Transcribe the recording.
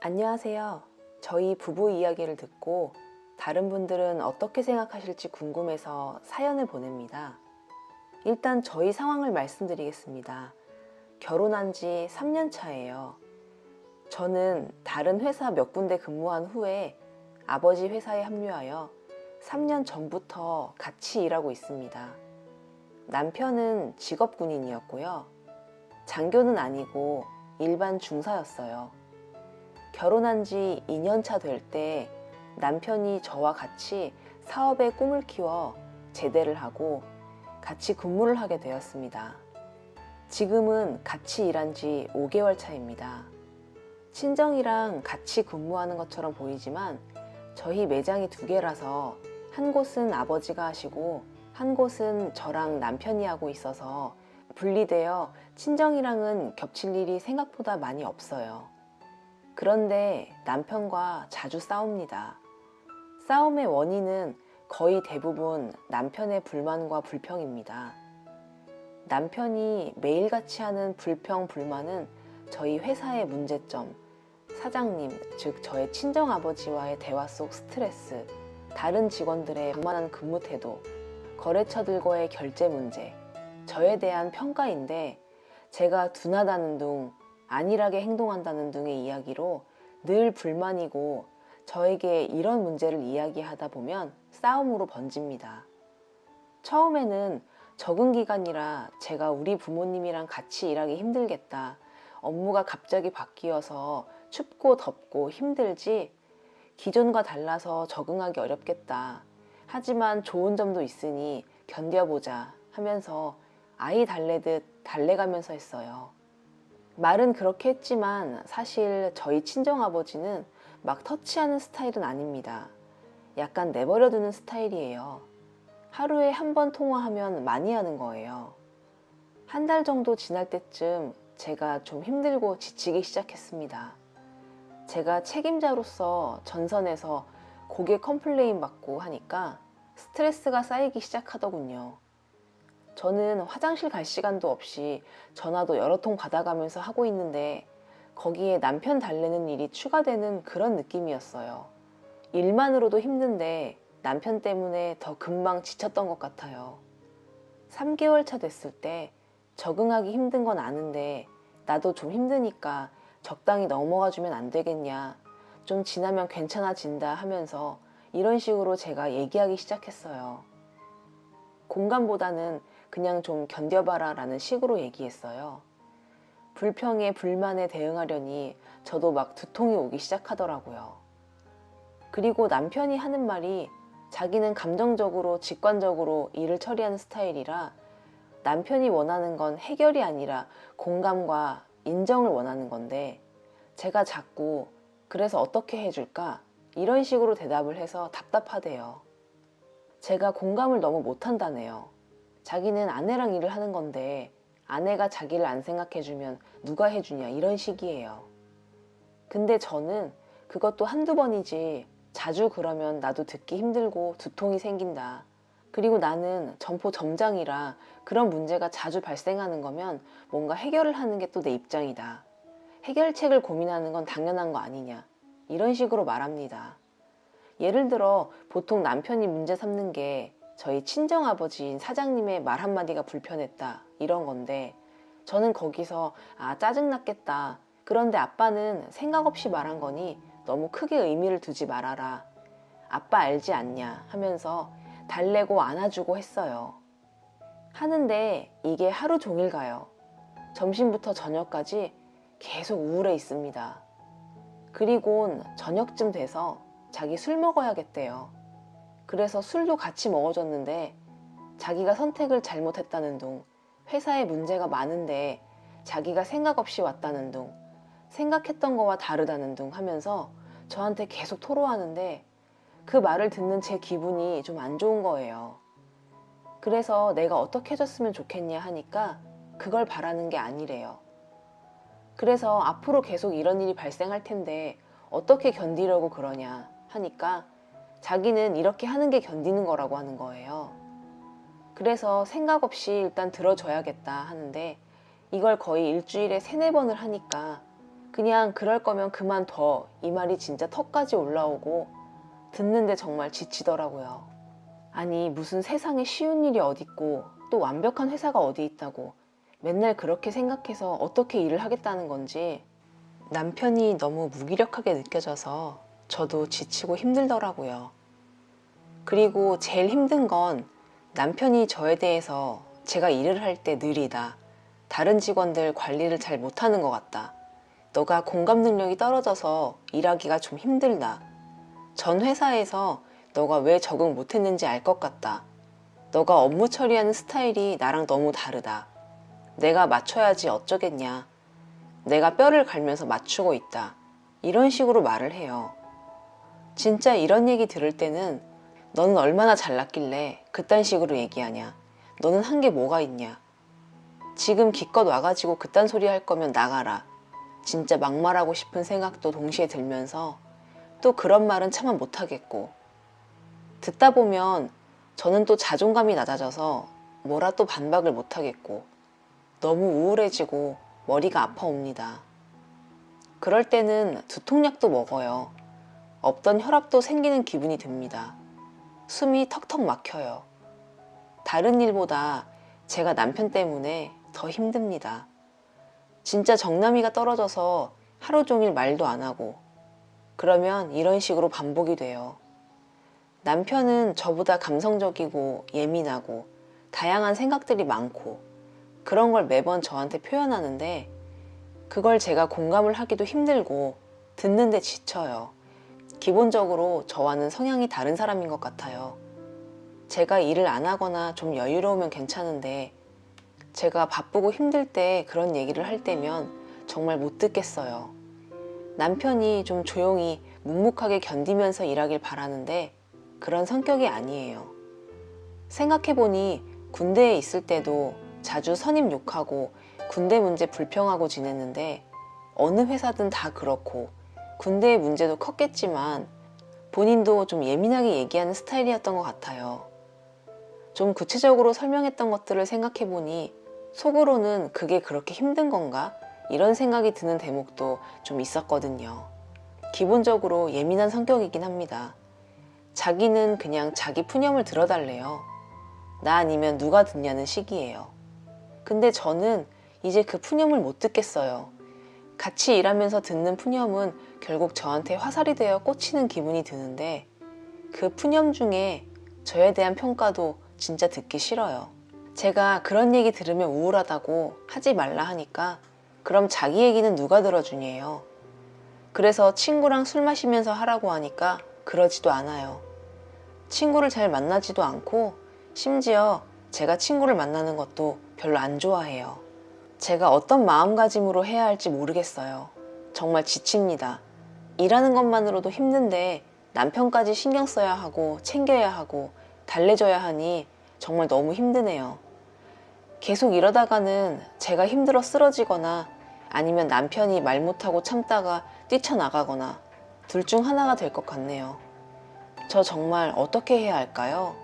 안녕하세요. 저희 부부 이야기를 듣고 다른 분들은 어떻게 생각하실지 궁금해서 사연을 보냅니다. 일단 저희 상황을 말씀드리겠습니다. 결혼한 지 3년 차예요. 저는 다른 회사 몇 군데 근무한 후에 아버지 회사에 합류하여 3년 전부터 같이 일하고 있습니다. 남편은 직업 군인이었고요. 장교는 아니고 일반 중사였어요. 결혼한 지 2년 차 될 때 남편이 저와 같이 사업의 꿈을 키워 제대를 하고 같이 근무를 하게 되었습니다. 지금은 같이 일한 지 5개월 차입니다. 친정이랑 같이 근무하는 것처럼 보이지만 저희 매장이 두 개라서 한 곳은 아버지가 하시고 한 곳은 저랑 남편이 하고 있어서 분리되어 친정이랑은 겹칠 일이 생각보다 많이 없어요. 그런데 남편과 자주 싸웁니다. 싸움의 원인은 거의 대부분 남편의 불만과 불평입니다. 남편이 매일같이 하는 불평, 불만은 저희 회사의 문제점, 사장님, 즉 저의 친정아버지와의 대화 속 스트레스, 다른 직원들의 만한 근무 태도, 거래처들과의 결제 문제, 저에 대한 평가인데 제가 둔하다는 둥, 안일하게 행동한다는 등의 이야기로 늘 불만이고 저에게 이런 문제를 이야기하다 보면 싸움으로 번집니다. 처음에는 적응 기간이라 제가 우리 부모님이랑 같이 일하기 힘들겠다. 업무가 갑자기 바뀌어서 춥고 덥고 힘들지 기존과 달라서 적응하기 어렵겠다. 하지만 좋은 점도 있으니 견뎌보자 하면서 아이 달래듯 달래가면서 했어요. 말은 그렇게 했지만 사실 저희 친정아버지는 막 터치하는 스타일은 아닙니다. 약간 내버려두는 스타일이에요. 하루에 한 번 통화하면 많이 하는 거예요. 한 달 정도 지날 때쯤 제가 좀 힘들고 지치기 시작했습니다. 제가 책임자로서 전선에서 고객 컴플레인 받고 하니까 스트레스가 쌓이기 시작하더군요. 저는 화장실 갈 시간도 없이 전화도 여러 통 받아가면서 하고 있는데 거기에 남편 달래는 일이 추가되는 그런 느낌이었어요. 일만으로도 힘든데 남편 때문에 더 금방 지쳤던 것 같아요. 3개월 차 됐을 때 적응하기 힘든 건 아는데 나도 좀 힘드니까 적당히 넘어가 주면 안 되겠냐. 좀 지나면 괜찮아진다 하면서 이런 식으로 제가 얘기하기 시작했어요. 공감보다는 그냥 좀 견뎌봐라 라는 식으로 얘기했어요. 불평에 불만에 대응하려니 저도 막 두통이 오기 시작하더라고요. 그리고 남편이 하는 말이 자기는 감정적으로 직관적으로 일을 처리하는 스타일이라 남편이 원하는 건 해결이 아니라 공감과 인정을 원하는 건데 제가 자꾸 그래서 어떻게 해줄까? 이런 식으로 대답을 해서 답답하대요. 제가 공감을 너무 못한다네요. 자기는 아내랑 일을 하는 건데 아내가 자기를 안 생각해주면 누가 해주냐 이런 식이에요. 근데 저는 그것도 한두 번이지 자주 그러면 나도 듣기 힘들고 두통이 생긴다. 그리고 나는 점포 점장이라 그런 문제가 자주 발생하는 거면 뭔가 해결을 하는 게 또 내 입장이다. 해결책을 고민하는 건 당연한 거 아니냐. 이런 식으로 말합니다. 예를 들어 보통 남편이 문제 삼는 게 저희 친정아버지인 사장님의 말 한마디가 불편했다. 이런 건데 저는 거기서 아, 짜증났겠다. 그런데 아빠는 생각 없이 말한 거니 너무 크게 의미를 두지 말아라. 아빠 알지 않냐 하면서 달래고 안아주고 했어요. 하는데 이게 하루 종일 가요. 점심부터 저녁까지 계속 우울해 있습니다. 그리곤 저녁쯤 돼서 자기 술 먹어야겠대요. 그래서 술도 같이 먹어줬는데 자기가 선택을 잘못했다는 둥, 회사에 문제가 많은데 자기가 생각 없이 왔다는 둥, 생각했던 거와 다르다는 둥 하면서 저한테 계속 토로하는데 그 말을 듣는 제 기분이 좀 안 좋은 거예요. 그래서 내가 어떻게 해줬으면 좋겠냐 하니까 그걸 바라는 게 아니래요. 그래서 앞으로 계속 이런 일이 발생할 텐데 어떻게 견디려고 그러냐 하니까 자기는 이렇게 하는 게 견디는 거라고 하는 거예요. 그래서 생각 없이 일단 들어줘야겠다 하는데 이걸 거의 일주일에 세네 번을 하니까 그냥 그럴 거면 그만둬. 이 말이 진짜 턱까지 올라오고 듣는데 정말 지치더라고요. 아니, 무슨 세상에 쉬운 일이 어딨고 또 완벽한 회사가 어디 있다고 맨날 그렇게 생각해서 어떻게 일을 하겠다는 건지 남편이 너무 무기력하게 느껴져서 저도 지치고 힘들더라고요. 그리고 제일 힘든 건 남편이 저에 대해서 제가 일을 할 때 느리다. 다른 직원들 관리를 잘 못하는 것 같다. 너가 공감 능력이 떨어져서 일하기가 좀 힘들다. 전 회사에서 너가 왜 적응 못했는지 알 것 같다. 너가 업무 처리하는 스타일이 나랑 너무 다르다. 내가 맞춰야지 어쩌겠냐. 내가 뼈를 갈면서 맞추고 있다. 이런 식으로 말을 해요. 진짜 이런 얘기 들을 때는 너는 얼마나 잘났길래 그딴 식으로 얘기하냐. 너는 한 게 뭐가 있냐. 지금 기껏 와가지고 그딴 소리 할 거면 나가라. 진짜 막말하고 싶은 생각도 동시에 들면서 또 그런 말은 차마 못하겠고. 듣다 보면 저는 또 자존감이 낮아져서 뭐라 또 반박을 못하겠고. 너무 우울해지고 머리가 아파옵니다. 그럴 때는 두통약도 먹어요. 없던 혈압도 생기는 기분이 듭니다. 숨이 턱턱 막혀요. 다른 일보다 제가 남편 때문에 더 힘듭니다. 진짜 정남이가 떨어져서 하루 종일 말도 안 하고 그러면 이런 식으로 반복이 돼요. 남편은 저보다 감성적이고 예민하고 다양한 생각들이 많고 그런 걸 매번 저한테 표현하는데 그걸 제가 공감을 하기도 힘들고 듣는데 지쳐요. 기본적으로 저와는 성향이 다른 사람인 것 같아요. 제가 일을 안 하거나 좀 여유로우면 괜찮은데 제가 바쁘고 힘들 때 그런 얘기를 할 때면 정말 못 듣겠어요. 남편이 좀 조용히 묵묵하게 견디면서 일하길 바라는데 그런 성격이 아니에요. 생각해보니 군대에 있을 때도 자주 선임 욕하고 군대 문제 불평하고 지냈는데 어느 회사든 다 그렇고 군대의 문제도 컸겠지만 본인도 좀 예민하게 얘기하는 스타일이었던 것 같아요. 좀 구체적으로 설명했던 것들을 생각해보니 속으로는 그게 그렇게 힘든 건가? 이런 생각이 드는 대목도 좀 있었거든요. 기본적으로 예민한 성격이긴 합니다. 자기는 그냥 자기 푸념을 들어달래요. 나 아니면 누가 듣냐는 식이에요. 근데 저는 이제 그 푸념을 못 듣겠어요. 같이 일하면서 듣는 푸념은 결국 저한테 화살이 되어 꽂히는 기분이 드는데 그 푸념 중에 저에 대한 평가도 진짜 듣기 싫어요. 제가 그런 얘기 들으면 우울하다고 하지 말라 하니까 그럼 자기 얘기는 누가 들어주니에요. 그래서 친구랑 술 마시면서 하라고 하니까 그러지도 않아요. 친구를 잘 만나지도 않고 심지어 제가 친구를 만나는 것도 별로 안 좋아해요. 제가 어떤 마음가짐으로 해야 할지 모르겠어요. 정말 지칩니다. 일하는 것만으로도 힘든데 남편까지 신경 써야 하고 챙겨야 하고 달래줘야 하니 정말 너무 힘드네요. 계속 이러다가는 제가 힘들어 쓰러지거나 아니면 남편이 말 못하고 참다가 뛰쳐나가거나 둘 중 하나가 될 것 같네요. 저 정말 어떻게 해야 할까요?